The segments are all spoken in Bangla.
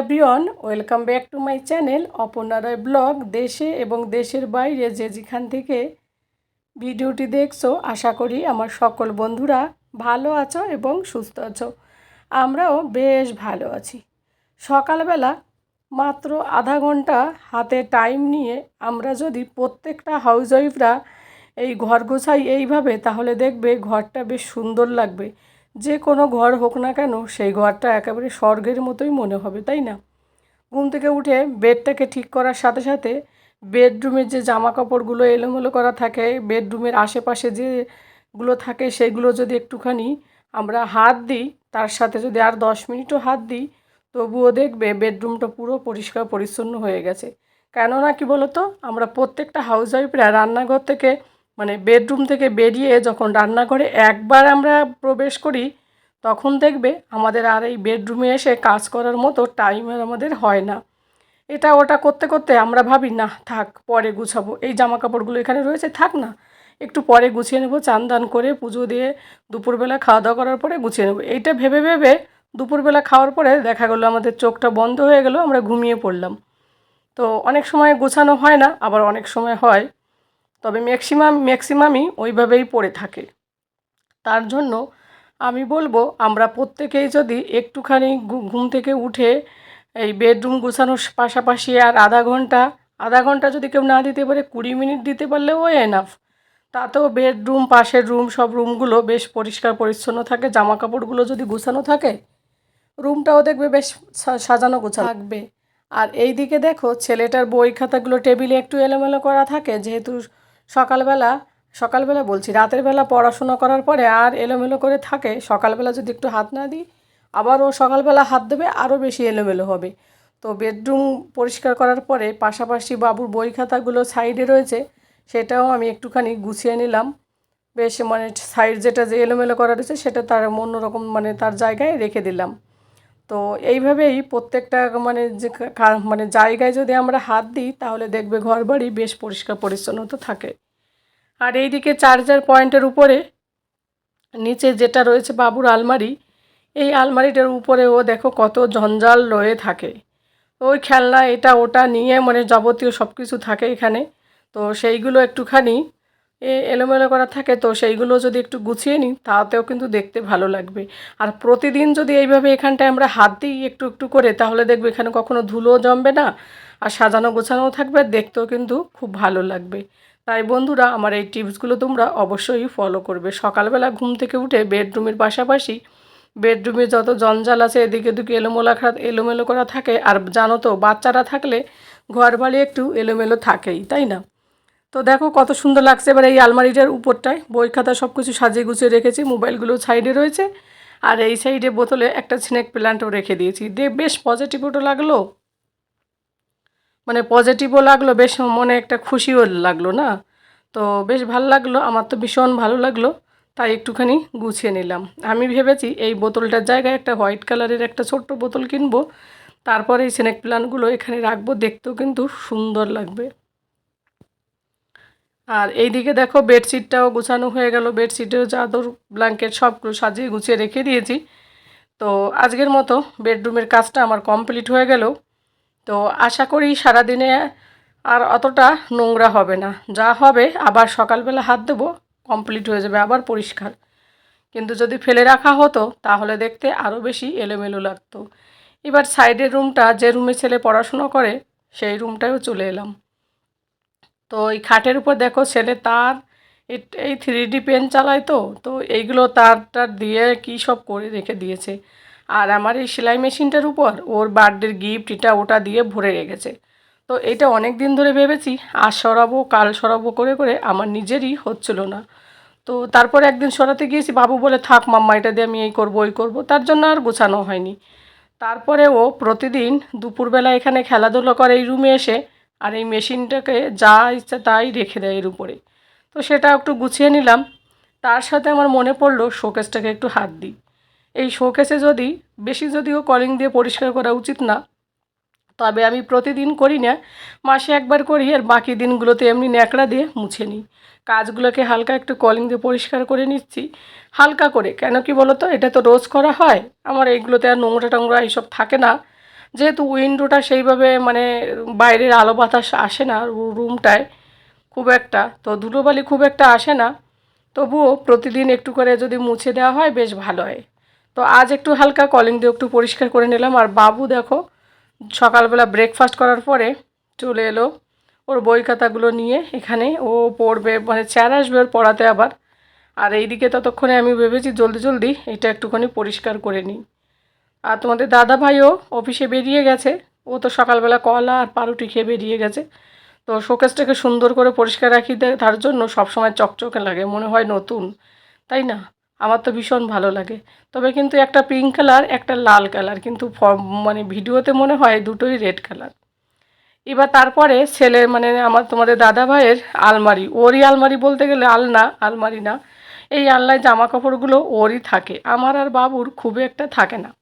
Everyone welcome back to my channel Aparna Roy vlog দেশে এবং দেশের বাইরে যে যেখান থেকে ভিডিওটি দেখছ, আশা করি আমার সকল বন্ধুরা ভালো আছো এবং সুস্থ আছো। আমরাও বেশ ভালো আছি। সকালবেলা মাত্র আধা ঘণ্টা হাতে টাইম নিয়ে আমরা যদি প্রত্যেকটা হাউস ওয়াইফরা এই ঘর গোছাই এইভাবে, তাহলে দেখবে ঘরটা বেশ সুন্দর লাগবে। যে কোনো ঘর হোক না কেন, সেই ঘরটা একেবারে স্বর্গের মতোই মনে হবে, তাই না? ঘুম থেকে উঠে বেডটাকে ঠিক করার সাথে সাথে বেডরুমের যে জামা কাপড়গুলো এলোমেলো করা থাকে, বেডরুমের আশেপাশে যেগুলো থাকে, সেগুলো যদি একটুখানি আমরা হাত দিই, তার সাথে যদি আর দশ মিনিটও হাত দিই, তবুও দেখবে বেডরুমটা পুরো পরিষ্কার পরিচ্ছন্ন হয়ে গেছে। কেননা কি বলতো, আমরা প্রত্যেকটা হাউস ওয়াইফরা রান্নাঘর থেকে মানে বেডরুম থেকে বেরিয়ে যখন রান্নাঘরে একবার আমরা প্রবেশ করি, তখন দেখবে আমাদের আর এই বেডরুমে এসে কাজ করার মতো টাইম আর আমাদের হয় না। এটা ওটা করতে করতে আমরা ভাবি, না, থাক, পরে গুছাবো। এই জামা কাপড়গুলো এখানে রয়েছে, থাক না, একটু পরে গুছিয়ে নেব, চান দান করে পুজো দিয়ে দুপুরবেলা খাওয়া দাওয়া করার পরে গুছিয়ে নেব। এইটা ভেবে ভেবে দুপুরবেলা খাওয়ার পরে দেখা গেলো আমাদের চোখটা বন্ধ হয়ে গেলো, আমরা ঘুমিয়ে পড়লাম। তো অনেক সময় গোছানো হয় না, আবার অনেক সময় হয়। তবে ম্যাক্সিমাম, ম্যাক্সিমামই ওইভাবেই পড়ে থাকে। তার জন্য আমি বলব, আমরা প্রত্যেকেই যদি একটুখানি ঘুম থেকে উঠে এই বেডরুম গুছানোর পাশাপাশি আর আধা ঘণ্টা আধা ঘণ্টা যদি কেউ না দিতে পারে, কুড়ি মিনিট দিতে পারলেও এনাফ তাতেও বেডরুম, পাশের রুম, সব রুমগুলো বেশ পরিষ্কার, পরিচ্ছন্ন থাকে। জামা কাপড়গুলো যদি গুছানো থাকে, রুমটাও দেখবে বেশ সাজানো গোছানো থাকবে। আর এই দিকে দেখো, ছেলেটার বই খাতাগুলো টেবিলে একটু এলোমেলো করা থাকে, যেহেতু সকালবেলা সকালবেলা বলছি, রাতের বেলা পড়াশোনা করার পরে আর এলোমেলো করে থাকে, সকালবেলা যদি একটু হাত না দিই, আবার ও সকালবেলা হাত দেবে আরও বেশি এলোমেলো হবে। তো বেডরুম পরিষ্কার করার পরে পাশাপাশি বাবুর বই খাতাগুলো সাইডে রয়েছে, সেটাও আমি একটুখানি গুছিয়ে নিলাম। বেশ মানে সাইড যেটা যে এলোমেলো করা রয়েছে, সেটা তার অন্যরকম মানে তার জায়গায় রেখে দিলাম। তো এইভাবেই প্রত্যেকটা মানে যে মানে জায়গায় যদি আমরা হাত দিই, তাহলে দেখবে ঘর বাড়ি বেশ পরিষ্কার পরিচ্ছন্নতা থাকে। আর এইদিকে চার্জার পয়েন্টের উপরে, নিচে যেটা রয়েছে বাবুর আলমারি, এই আলমারিটার উপরেও দেখো কত জঞ্জাল রয়ে থাকে। ওই খেলনা, এটা, ওটা নিয়ে মানে যাবতীয় সব কিছু থাকে এখানে। তো সেইগুলো একটুখানি এলোমেলো করা থাকে, তো সেইগুলো যদি একটু গুছিয়ে নিই, তাতেও কিন্তু দেখতে ভালো লাগবে। আর প্রতিদিন যদি এইভাবে এখানটায় আমরা হাত দিই একটু একটু করে, তাহলে দেখবে এখানে কখনো ধুলোও জমবে না, আর সাজানো গোছানোও থাকবে দেখতেও কিন্তু খুব ভালো লাগবে। তাই বন্ধুরা, আমার এই টিপসগুলো তোমরা অবশ্যই ফলো করবে। সকালবেলা ঘুম থেকে উঠে বেডরুমের পাশাপাশি, বেডরুমে যত জঞ্জাল আছে, এদিকে ওদিকে এলোমেলো খা- এলোমেলো করা থাকে, আর জানো তো, বাচ্চারা থাকলে ঘর বাড়ি একটু এলোমেলো থাকেই, তাই না? তো দেখো কত সুন্দর লাগছে এবার এই আলমারিটার উপরটায়। বই খাতা সব কিছু সাজিয়ে গুছিয়ে রেখেছি মোবাইলগুলো সাইডে রয়েছে। আর এই সাইডে বোতলে একটা স্নেক প্ল্যান্টও রেখে দিয়েছি। দিয়ে বেশ পজিটিভও লাগল। মানে পজিটিভও লাগল, বেশ মনে একটা খুশিও লাগল না? তো বেশ ভালো লাগল, আমার তো ভীষণ ভালো লাগল। তাই একটুখানি গুছিয়ে নিলাম। আমি ভেবেছি এই বোতলটার জায়গায় একটা হোয়াইট কালারের একটা ছোট্ট বোতল কিনবো। তারপরে এই স্নেক প্ল্যান্টগুলো এখানে রাখব, দেখতেও কিন্তু সুন্দর লাগবে। আর এইদিকে দেখো বেডশিটটাও গুছানো হয়ে গেল। বেডশিটেও চাদর ব্ল্যাঙ্কেট সবগুলো সাজিয়ে গুছিয়ে রেখে দিয়েছি। তো আজকের মতো বেডরুমের কাজটা আমার কমপ্লিট হয়ে গেল। তো আশা করি সারাদিনে আর অতটা নোংরা হবে না। যা হবে আবার সকালবেলা হাত দেবো কমপ্লিট হয়ে যাবে, আবার পরিষ্কার। কিন্তু যদি ফেলে রাখা হতো, তাহলে দেখতে আরও বেশি এলোমেলো লাগতো। এবার সাইডের রুমটা যে রুমে ছেলে পড়াশুনো করে, সেই রুমটায়ও চলে এলাম। তো এই খাটের উপর দেখো ছেলে তার এই থ্রি ডি পেন চালায় তো তো এইগুলো তার টার দিয়ে কী সব করে রেখে দিয়েছে। আর আমার এই সেলাই মেশিনটার উপর ওর বার্থডের গিফট এটা ওটা দিয়ে ভরে রেখেছে। তো এটা অনেক দিন ধরে ভেবেছি, আর সরাবো, কাল সরাবো করে করে আমার নিজেরই হচ্ছিল না। তো তারপরে একদিন সরাতে গিয়েছি, বাবু বলে, থাক মাম্মা, এটা দিয়ে আমি এই করব, ওই করব। তার জন্য আর গোছানো হয়নি। তারপরে ও প্রতিদিন দুপুরবেলা এখানে খেলাধুলো করে, এই রুমে এসে আর এই মেশিনটাকে যা ইচ্ছা তাই রেখে দেয় এর উপরে। তো সেটা একটু গুছিয়ে নিলাম। তার সাথে আমার মনে পড়ল শোকেসটাকে একটু হাত দিই। এই শোকেসে যদি, বেশি যদিও কলিং দিয়ে পরিষ্কার করা উচিত না, তবে আমি প্রতিদিন করি না, মাসে একবার করি আর বাকি দিনগুলোতে এমনি ন্যাকড়া দিয়ে মুছে নিই। কাজগুলোকে হালকা একটু কলিং দিয়ে পরিষ্কার করে নিচ্ছি। হালকা করে, কেন কি বলো তো এটা তো রোজ করা হয়। আমার এইগুলোতে আর নোংরা টোংরা এইসব থাকে না। যেহেতু উইন্ডোটা সেইভাবে মানে বাইরের আলো বাতাস আসে না রুমটায় খুব একটা, তো ধুলোবালি খুব একটা আসে না। তবুও প্রতিদিন একটু করে যদি মুছে দেওয়া হয় বেশ ভালো হয়। তো আজ একটু হালকা কলিং দিয়ে একটু পরিষ্কার করে নিলাম। আর বাবু দেখো, সকালবেলা ব্রেকফাস্ট করার পরে চলে এলো ওর বই খাতাগুলো নিয়ে এখানে। ও পড়বে মানে স্যার আসবে ওর পড়াতে আবার। আর এইদিকে ততক্ষণে আমি ভেবেছি জলদি জলদি এটা একটুখানি পরিষ্কার করে নিই। আর তোমাদের দাদা ভাইও অফিসে বেরিয়ে গেছে। ও তো সকালবেলা কলা আর পাউরুটি খেয়ে বেরিয়ে গেছে। তো শোকেসটাকে সুন্দর করে পরিষ্কার রাখি দে- তার জন্য সবসময় চকচকে লাগে, মনে হয় নতুন। তাই না? আমার তো ভীষণ ভালো লাগে। তবে কিন্তু একটা পিঙ্ক কালার একটা লাল কালার কিন্তু মানে ভিডিওতে মনে হয় দুটোই রেড কালার এবার তারপরে ছেলে মানে আমার, তোমাদের দাদা ভাইয়ের আলমারি। ওরই আলমারি বলতে গেলে আলনা আলমারি না। এই আলনায় জামা কাপড়গুলো ওরই থাকে। আমার আর বাবুর খুব একটা থাকে না।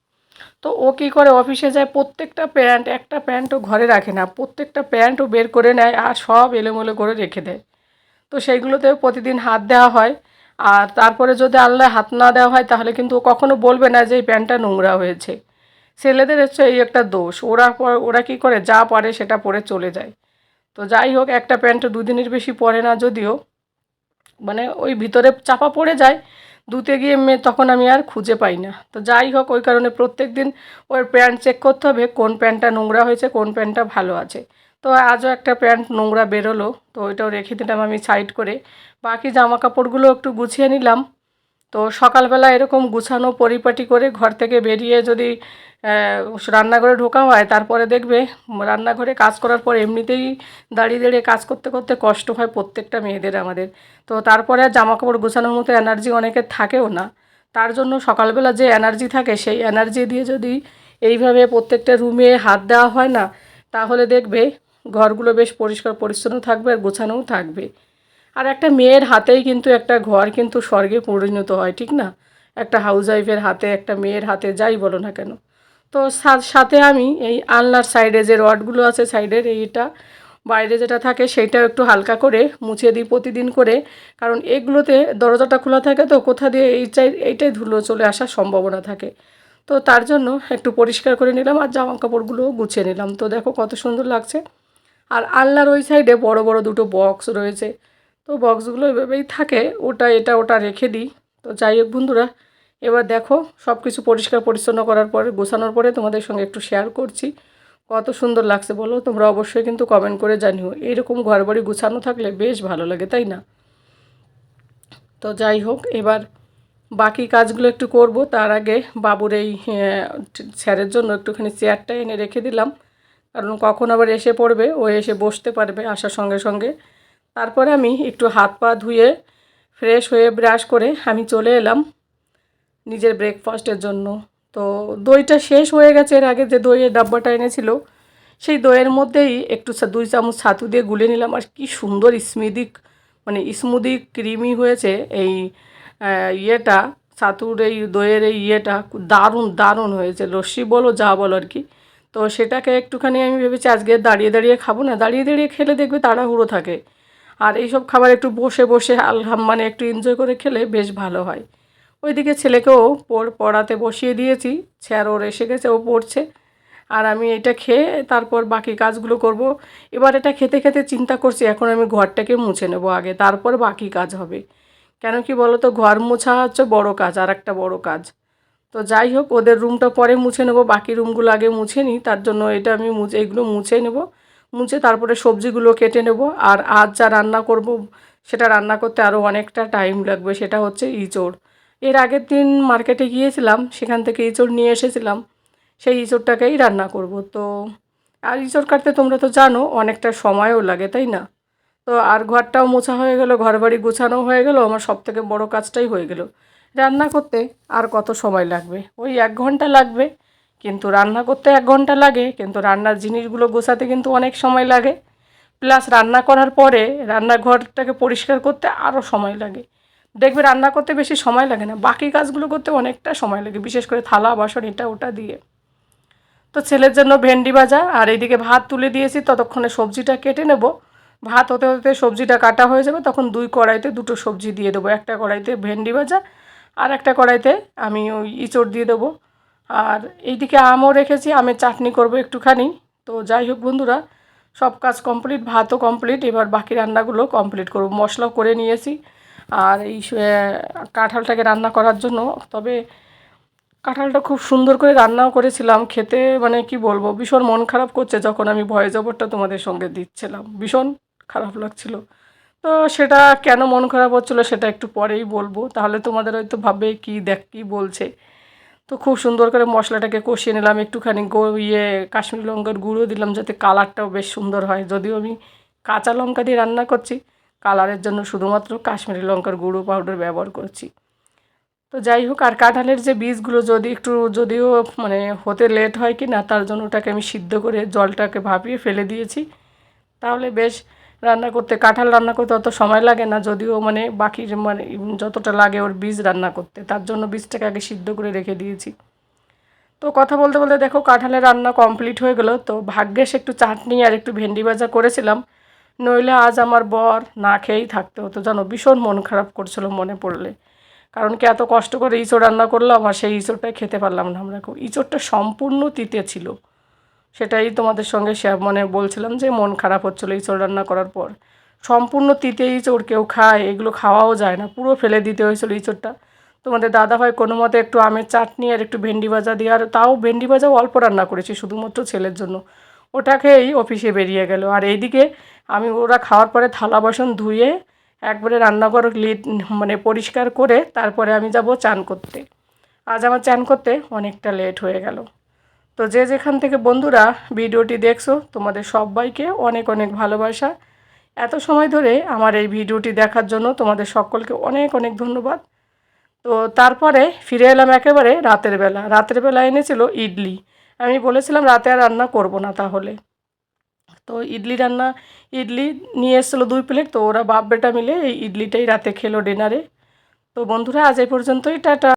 তো ও কী করে অফিসে যায়? প্রত্যেকটা প্যান্ট, একটা প্যান্টও ঘরে রাখে না। প্রত্যেকটা প্যান্টও বের করে নেয় আর সব এলোমেলো করে রেখে দেয়। তো সেইগুলোতে প্রতিদিন হাত দেওয়া হয়। আর তারপরে যদি আল্লাহ হাত না দেওয়া হয়, তাহলে কিন্তু ও কখনো বলবে না যে এই প্যান্টটা নোংরা হয়েছে। ছেলেদের হচ্ছে এই একটা দোষ। ওরা ওরা কী করে? যা পারে সেটা পরে চলে যায়। তো যাই হোক, একটা প্যান্ট দুদিনের বেশি পরে না যদিও। মানে ওই ভিতরে চাপা পড়ে যায়। ধুতে গিয়ে মেয়ে তখন আমি আর খুঁজে পাই না। তো যাই হোক, ওই কারণে প্রত্যেক দিন ওর প্যান্ট চেক করতে হবে, কোন প্যান্টটা নোংরা হয়েছে, কোন প্যান্টটা ভালো আছে। তো আজও একটা প্যান্ট নোংরা বেরোলো, তো ওইটাও রেখে দিলাম আমি সাইড করে। বাকি জামা কাপড়গুলো একটু গুছিয়ে নিলাম। তো সকালবেলা এরকম গুছানো, পরিপাটি করে ঘর থেকে বেরিয়ে যদি রান্নাঘরে ঢোকা হয়, তারপরে দেখবে রান্নাঘরে কাজ করার পর এমনিতেই দাঁড়িয়ে দাঁড়িয়ে কাজ করতে করতে কষ্ট হয় প্রত্যেকটা মেয়েদের আমাদের। তো তারপরে আর জামা কাপড় গোছানোর মতো এনার্জি অনেকের থাকেও না। তার জন্য সকালবেলা যে এনার্জি থাকে, সেই এনার্জি দিয়ে যদি এইভাবে প্রত্যেকটা রুমে হাত দেওয়া হয় না, তাহলে দেখবে ঘরগুলো বেশ পরিষ্কার, পরিচ্ছন্ন থাকবে আর গোছানোও থাকবে। আর একটা মেয়ের হাতেই কিন্তু একটা ঘর কিন্তু স্বর্গে পরিণত হয়, ঠিক না? একটা হাউস ওয়াইফের হাতে, একটা মেয়ের হাতে, যাই বলো না কেন। তো সাথে আমি এই আলনার সাইডে যে রডগুলো আছে সাইডের এইটা বাইরে যেটা থাকে সেইটাও একটু হালকা করে মুছে দিই প্রতিদিন করে। কারণ এগুলোতে দরজাটা খোলা থাকে তো, কোথা দিয়ে এই চাই, এইটাই ধুলো চলে আসার সম্ভাবনা থাকে। তো তার জন্য একটু পরিষ্কার করে নিলাম আর জামা কাপড়গুলোও গুছিয়ে নিলাম। তো দেখো কত সুন্দর লাগছে। আর আলনার ওই সাইডে বড় বড় দুটো বক্স রয়েছে। তো বক্সগুলো এভাবেই থাকে, ওটা, এটা, ওটা রেখে দিই। তো যাই হোক বন্ধুরা, এবার দেখো সব কিছু পরিষ্কার পরিচ্ছন্ন করার পরে, গোছানোর পরে তোমাদের সঙ্গে একটু শেয়ার করছি। কত সুন্দর লাগছে বলো, তোমরা অবশ্যই কিন্তু কমেন্ট করে জানিও। এরকম ঘর বাড়ি গুছানো থাকলে বেশ ভালো লাগে, তাই না? তো যাই হোক, এবার বাকি কাজগুলো একটু করব। তার আগে বাবুর এই স্যারের জন্য একটুখানি চেয়ারটা এনে রেখে দিলাম। কারণ কখন আবার এসে পড়বে, ও এসে বসতে পারবে আসার সঙ্গে সঙ্গে। তারপরে আমি একটু হাত পা ধুয়ে ফ্রেশ হয়ে ব্রাশ করে আমি চলে এলাম নিজের ব্রেকফাস্টের জন্য। তো দইটা শেষ হয়ে গেছে, এর আগে যে দইয়ের ডাব্বাটা এনেছিল, সেই দইয়ের মধ্যেই একটু দুই চামচ ছাতু দিয়ে গুলে নিলাম। আর কি সুন্দর স্মুদি মানে স্মুদি ক্রিমি হয়েছে এই ইয়েটা, ছাতুর এই দইয়ের এই ইয়েটা, দারুণ দারুণ হয়েছে। লস্যি বলো, যা বলো আর কি। তো সেটাকে একটুখানি আমি ভেবেছি আজকে দাঁড়িয়ে দাঁড়িয়ে খাব না। দাঁড়িয়ে দাঁড়িয়ে খেলে দেখবে তাড়াহুড়ো থাকে। আর এইসব খাবার একটু বসে বসে আলহাম মানে একটু এনজয় করে খেলে বেশ ভালো হয়। ওইদিকে ছেলেকেও পড় পড়াতে বসিয়ে দিয়েছি, স্যার ওর এসে গেছে, ও পড়ছে। আর আমি এটা খেয়ে তারপর বাকি কাজগুলো করব। এবার এটা খেতে খেতে চিন্তা করছি, এখন আমি ঘরটাকে মুছে নেব আগে, তারপর বাকি কাজ হবে। কেন কি বলো তো ঘর মোছা হচ্ছে বড় কাজ, আর একটা বড় কাজ। তো যাই হোক, ওদের রুমটা পরে মুছে নেব, বাকি রুমগুলো আগে মুছে নিই, তার জন্য এটা আমি মুছে, এগুলো মুছে নেব। মুছে তারপরে সবজিগুলো কেটে নেব। আর আজ যা রান্না করব, সেটা রান্না করতে আরও অনেকটা টাইম লাগবে, সেটা হচ্ছে ইঁচড়। এর আগের দিন মার্কেটে গিয়েছিলাম, সেখান থেকে ইঁচড় নিয়ে এসেছিলাম। সেই ইঁচড়টাকেই রান্না করব। তো, আর ইঁচড় কাটতে তোমরা তো জানো, অনেকটা সময়ও লাগে, তাই না? তো আর ঘরটাও মোছা হয়ে গেল ঘর বাড়ি গোছানো হয়ে গেল, আমার সব থেকে বড়ো কাজটাই হয়ে গেল। রান্না করতে আর কত সময় লাগবে? ওই এক ঘণ্টা লাগবে। কিন্তু রান্না করতে এক ঘণ্টা লাগে, কিন্তু রান্নার জিনিসগুলো গোছাতে কিন্তু অনেক সময় লাগে। প্লাস রান্না করার পরে রান্নাঘরটাকে পরিষ্কার করতে আরও সময় লাগে। দেখবে রান্না করতে বেশি সময় লাগে না, বাকি কাজগুলো করতে অনেকটা সময় লাগে, বিশেষ করে থালা, বাসন এটা ওটা দিয়ে। তো ছেলের জন্য ভেন্ডি ভাজা, আর এইদিকে ভাত তুলে দিয়েছি, ততক্ষণে সবজিটা কেটে নেব। ভাত হতে হতে সবজিটা কাটা হয়ে যাবে, তখন দুই কড়াইতে দুটো সবজি দিয়ে দেবো, একটা কড়াইতে ভেন্ডি ভাজা, আর একটা কড়াইতে আমি ওই ইঁচড় দিয়ে দেবো। আর এইদিকে আমও রেখেছি, আমের চাটনি করব একটুখানি। তো যাই হোক বন্ধুরা, সব কাজ কমপ্লিট, ভাতও কমপ্লিট, এবার বাকি রান্নাগুলো কমপ্লিট করব। মশলাও করে নিয়েছি আর এই কাঁঠালটাকে রান্না করার জন্য। তবে কাঁঠালটা খুব সুন্দর করে রান্নাও করেছিলাম, খেতে মানে কি বলব, ভীষণ মন খারাপ করছে যখন আমি ভয়েস ওভারটা তোমাদের সঙ্গে দিচ্ছিলাম। ভীষণ খারাপ লাগছিল। তো সেটা কেন মন খারাপ হচ্ছিল সেটা একটু পরেই বলব। তাহলে তোমাদের হয়তো ভাববে কি দেখ, কী বলছে। তো খুব সুন্দর করে মশলাটাকে কষিয়ে নিলাম, একটুখানি গো ইয়ে কাশ্মীরি লঙ্কার গুঁড়ো দিলাম যাতে কালারটাও বেশ সুন্দর হয়। যদিও আমি কাঁচা লঙ্কা দিয়ে রান্না করছি, কালারের জন্য শুধুমাত্র কাশ্মীরি লঙ্কার গুঁড়ো পাউডার ব্যবহার করছি। তো যাই হোক, আর কাঁঠালের যে বীজগুলো যদি একটু যদিও মানে হতে লেট হয় কি না তার জন্য ওটাকে আমি সিদ্ধ করে জলটাকে ভাপিয়ে ফেলে দিয়েছি। তাহলে বেশ রান্না করতে, কাঁঠাল রান্না করতে অত সময় লাগে না, যদিও মানে বাকি মানে যতটা লাগে ওর বীজ রান্না করতে। তার জন্য বীজটাকে আগে সিদ্ধ করে রেখে দিয়েছি। তো কথা বলতে বলতে দেখো কাঁঠালের রান্না কমপ্লিট হয়ে গেলো। তো ভাগ্যেস একটু চাটনি আর একটু ভেন্ডি ভাজা করেছিলাম। নইলে আজ আমার বর না খেয়েই থাকতে হতো। জানো, ভীষণ মন খারাপ করছিল মনে পড়লে। কারণ কি এত কষ্ট করে ইঁচড় রান্না করলাম আর সেই ইঁচড়টাই খেতে পারলাম না আমরা। ইঁচড়টা সম্পূর্ণ তিতে ছিল। সেটাই তোমাদের সঙ্গে শেয়ার মানে বলছিলাম যে মন খারাপ হচ্ছিল ইঁচড় রান্না করার পর। সম্পূর্ণ তিতে ইঁচড় কেউ খায়, এগুলো খাওয়াও যায় না, পুরো ফেলে দিতে হয়েছিল ইঁচড়টা তোমাদের দাদা ভাই কোনো মতে একটু আমের চাটনি আর একটু ভেন্ডি ভাজা দিয়ে, আর তাও ভেন্ডি ভাজাও অল্প রান্না করেছি, শুধুমাত্র ছেলের জন্য। ওটা খেয়েই অফিসে বেরিয়ে গেল। আর এইদিকে আমি, ওরা খাওয়ার পরে থালা বাসন ধুয়ে একবারে রান্নাঘর লিট মানে পরিষ্কার করে তারপরে আমি যাব চান করতে। আজ আমার চান করতে অনেকটা লেট হয়ে গেল। তো যে যেখান থেকে বন্ধুরা ভিডিওটি দেখছ, তোমাদের সবাইকে অনেক অনেক ভালোবাসা। এত সময় ধরে আমার এই ভিডিওটি দেখার জন্য তোমাদের সকলকে অনেক অনেক ধন্যবাদ। তো তারপরে ফিরে এলাম একেবারে রাতের বেলা। রাতের বেলা এনেছিল ইডলি। আমি বলেছিলাম রাতে আর রান্না করব না তাহলে। তো ইডলি রান্না, ইডলি নিয়ে এসেছিল দুই প্লেট। তো ওরা বাপ বেটা মিলে এই ইডলিটাই রাতে খেলো ডিনারে। তো বন্ধুরা আজ এই পর্যন্তই। টাটা।